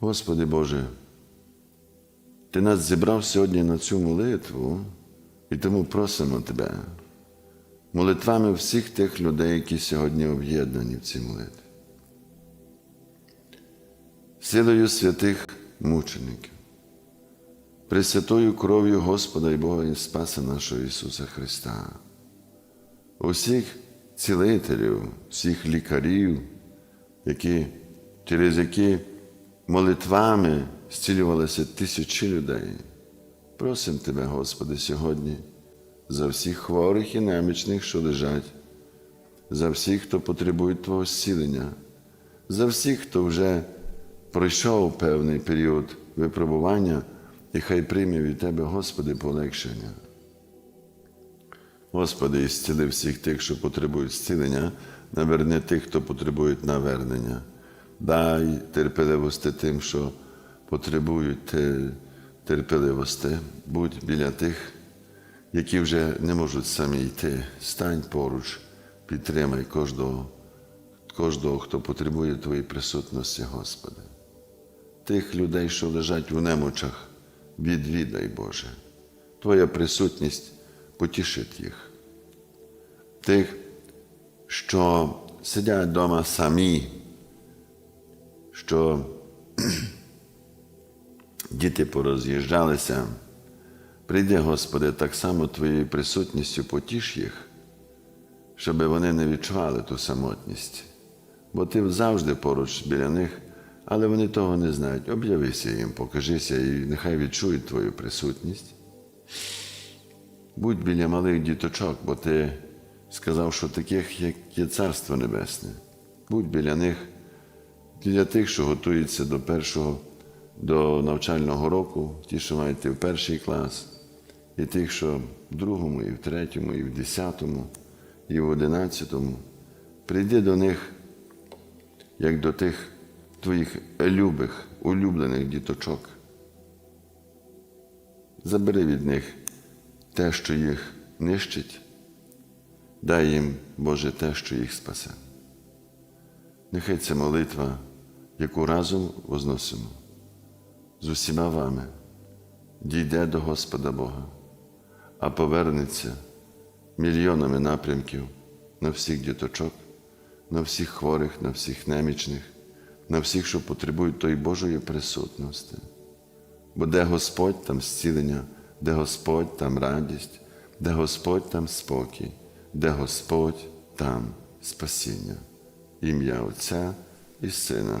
Господи Боже, Ти нас зібрав сьогодні на цю молитву, і тому просимо Тебе, молитвами всіх тих людей, які сьогодні об'єднані в цій молитві. Силою святих мучеників, Пресвятою кров'ю Господа і Бога і Спаса нашого Ісуса Христа, усіх цілителів, всіх лікарів, які, через які молитвами зцілювалися тисячі людей. Просимо Тебе, Господи, сьогодні за всіх хворих і немічних, що лежать, за всіх, хто потребує Твого зцілення, за всіх, хто вже пройшов певний період випробування, і хай прийме від Тебе, Господи, полегшення. Господи, і зціли всіх тих, що потребують зцілення, наверни тих, хто потребує навернення. Дай терпеливості тим, що потребують терпеливості. Будь біля тих, які вже не можуть самі йти. Стань поруч, підтримай кожного, кожного, хто потребує Твоєї присутності, Господи. Тих людей, що лежать у немочах, відвідай, Боже. Твоя присутність потішить їх. Тих, що сидять вдома самі, що діти пороз'їжджалися. Прийди, Господи, так само Твоєю присутністю потіш їх, щоб вони не відчували ту самотність. Бо Ти завжди поруч біля них, але вони того не знають. Об'явися їм, покажися і нехай відчують Твою присутність. Будь біля малих діточок, бо Ти сказав, що таких, як є Царство Небесне. Будь біля них, для тих, що готуються до першого до навчального року, ті, що мають в перший клас, і тих, що в другому, і в третьому, і в десятому, і в одинадцятому. Прийди до них, як до тих твоїх любих, улюблених діточок. Забери від них те, що їх нищить, дай їм, Боже, те, що їх спасе. Нехай ця молитва, яку разом возносимо з усіма вами, дійде до Господа Бога, а повернеться мільйонами напрямків на всіх діточок, на всіх хворих, на всіх немічних, на всіх, що потребують тої Божої присутності. Бо де Господь, там зцілення, де Господь, там радість, де Господь, там спокій, де Господь, там спасіння. Ім'я Отця і Сина,